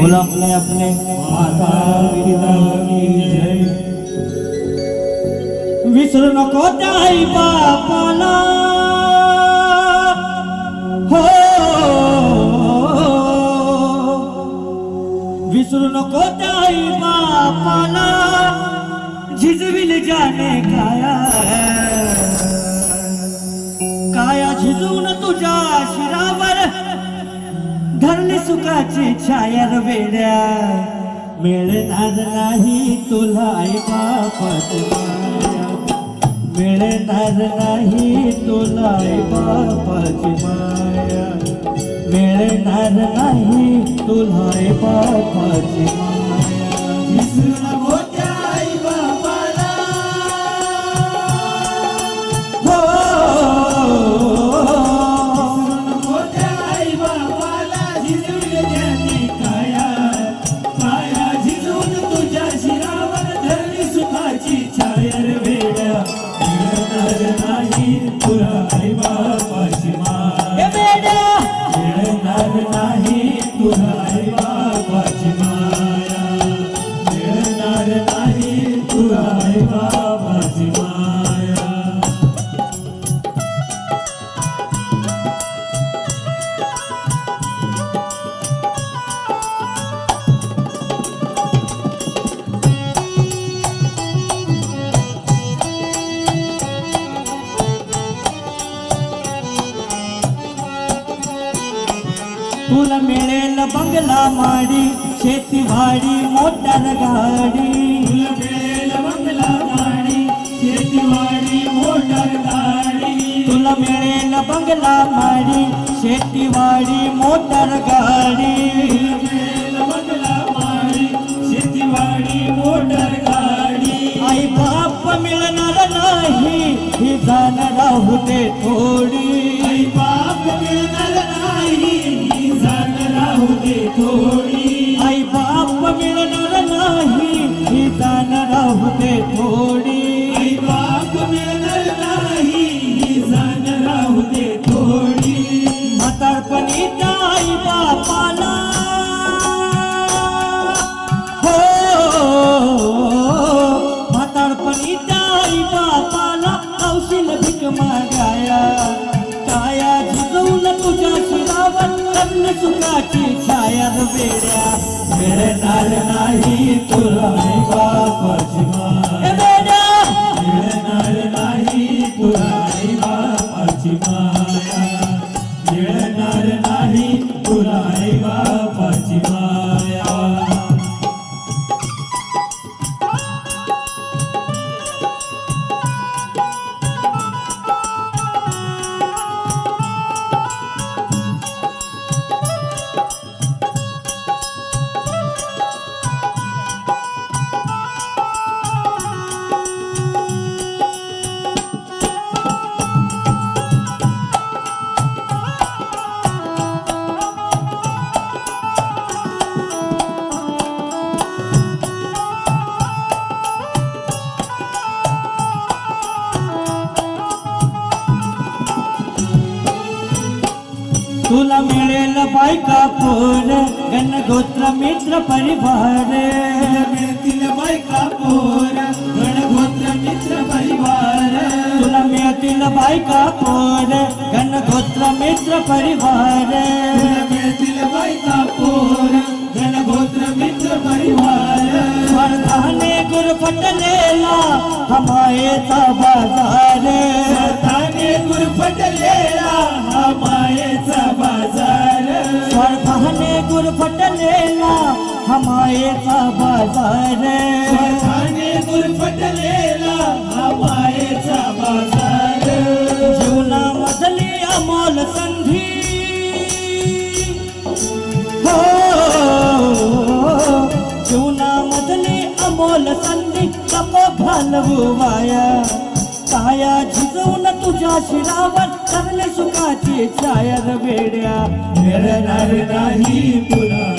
बोला अपने अपने माता पिता की जय। विसरू नको त्या आई बापाला। हो। विसरू नको त्या आई बापाला। झिजविल जाने काया है सुखाची छायर वेड्या. मिळणार नाही तुला आई बापाची माया. मिळणार नाही तुला आई बापाची माया. मिळणार नाही तुला आई बापाची माया. मिळणार तुला मिळेल बंगला माडी शेती भाडी मोटार गाडी. तुला मिळेल बंगला माडी शेती वाडी मोटार गाडी. तुला मिळेल बंगला माडी शेती वाडी मोटार गाडी. मिळेल बंगला माडी शेती वाडी मोटार गाडी. आई बाप मिळणार नाही ही जाणार थोडी. थोडी. आई बाप मिळणार नाही ही जाणार राहू दे थोडी. आई बाप मिळणार नाही ही जाणार राहू दे थोडी. म्हातारपणी आई बापाला सुखाची छाया वेड्या. मिळणार नाही तुला बापाची माया. मिळणार नाही तुला बापाची माया. मिळणार नाही तुला बापाची माया. मिळेल बायका पोर गण गोत्र मित्र परिवार. मिळतील बायका पोर गण गोत्र मित्र परिवार. तुला मिळतील बायका पोर गण गोत्र मित्र परिवार. वर्धाने गुरफटलेला हमायेचा बाजार वर्धाने गुरफटलेला हमायेचा बाजार जीवनामधली अमोल संधी. हो जीवनामधली अमोल संधी नको घालवू वाया काया झिजवून तुझ्या शिरावर करले सुखाची छायर वेड्या. मिळणार नाही तुला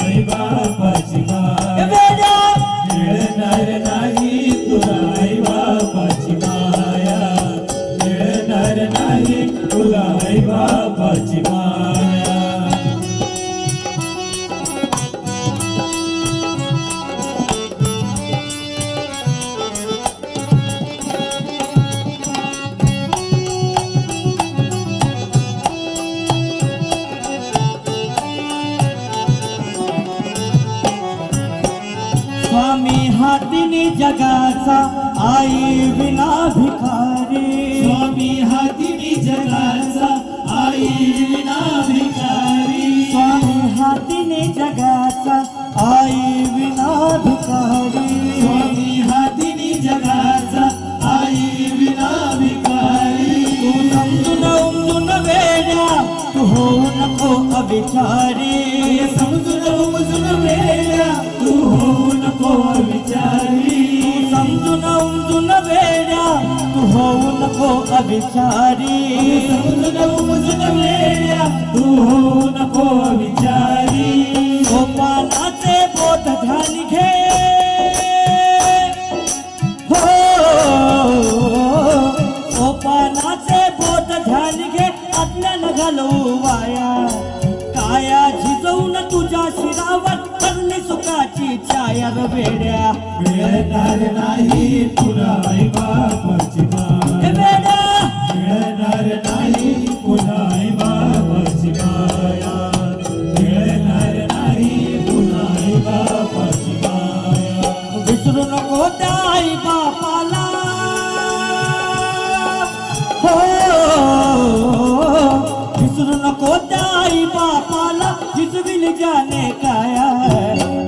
हातीने जगाचा आई विना भिकारी स्वामी हातीनी जगाचा आई विना भिकारी स्वामी हातीने जगाचा आई नको अभिचारी तू होऊ नको विचारी गोपालाचे बोध ध्यान घे. हो गोपालाचे बोध ध्यान घे. अज्ञान घालवू वाया. काया झिजवून तुझ्या शिरावर ठरली सुखाची छाया वेड्या मिळणार नाही तुला आई बापाची आई बापाला. हो विसरू नको त्या आई बापाला. जिजविल जाने काया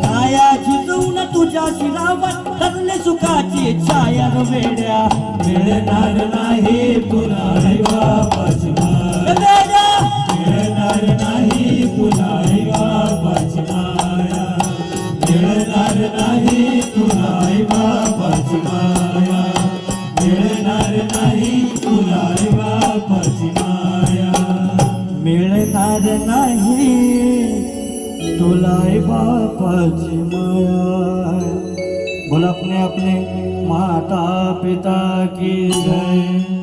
काया जिजवून तुझ्या शिरावर धरले सुखाची छाया वेड्या. मिळणार नाही पुन्हा आई मिळणार नाही तुला आई बापाची माया. मिळणार नाही तुला आई बापाची माया. मिळणार नाही तुला आई बापाची माया. बोल अपने अपने माता पिता की जय.